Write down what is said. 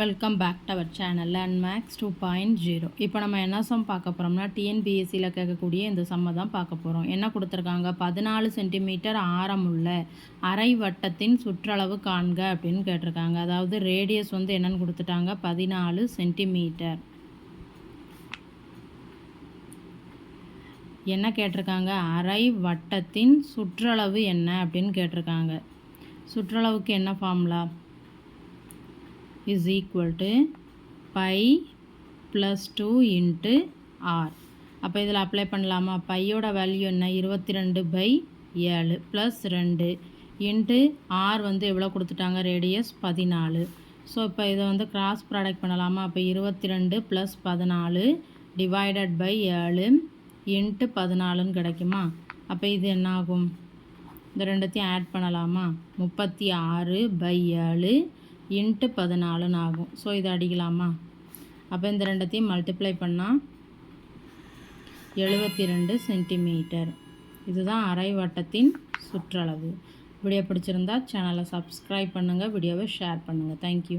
Welcome back to our channel and max two point zero இப்போ நம்ம என்ன some பார்க்க போகிறோம்னா டிஎன்பிஎஸ்சியில் கேட்கக்கூடிய இந்த சம்மை தான் பார்க்க போகிறோம் என்ன கொடுத்துருக்காங்க? பதினாலு சென்டிமீட்டர் ஆரமுள்ள அரை வட்டத்தின் சுற்றளவு காண்க அப்படின்னு கேட்டிருக்காங்க. அதாவது ரேடியஸ் வந்து என்னன்னு கொடுத்துட்டாங்க? பதினாலு சென்டிமீட்டர் என்ன கேட்டிருக்காங்க? அரை வட்டத்தின் சுற்றளவு என்ன அப்படின்னு கேட்டிருக்காங்க. சுற்றளவுக்கு என்ன formula is equal to pi plus 2 into r. அப்போ இதில் அப்ளை பண்ணலாமா? பையோட வேல்யூ என்ன? இருபத்தி ரெண்டு பை ஏழு ப்ளஸ் ரெண்டு இன்ட்டு ஆர் வந்து எவ்வளோ கொடுத்துட்டாங்க? ரேடியஸ் பதினாலு. ஸோ இப்போ இதை வந்து கிராஸ் ப்ராடக்ட் பண்ணலாமா? அப்போ இருபத்தி ரெண்டு ப்ளஸ் பதினாலு டிவைடட் பை ஏழு இன்ட்டு பதினாலுன்னு கிடைக்குமா? அப்போ இது என்ன ஆகும் இந்த ரெண்டுத்தையும் ஆட் பண்ணலாமா? முப்பத்தி ஆறு பை ஏழு இன்ட்டு பதினாலுன்னு ஆகும் ஸோ இதை அடிக்கலாமா? அப்போ இந்த ரெண்டத்தையும் மல்டிப்ளை பண்ணால் எழுபத்தி ரெண்டு சென்டிமீட்டர் இதுதான் அரை வட்டத்தின் சுற்றளவு. வீடியோ பிடிச்சிருந்தா சேனலை சப்ஸ்கிரைப் பண்ணுங்கள் வீடியோவை ஷேர் பண்ணுங்கள் தேங்க்யூ